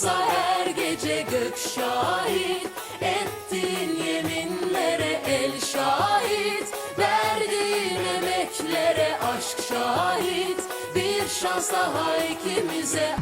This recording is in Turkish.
her gece gök şahit. Ettin yeminlere el şahit. Verdiğin emeklere aşk şahit. Bir şans daha ikimize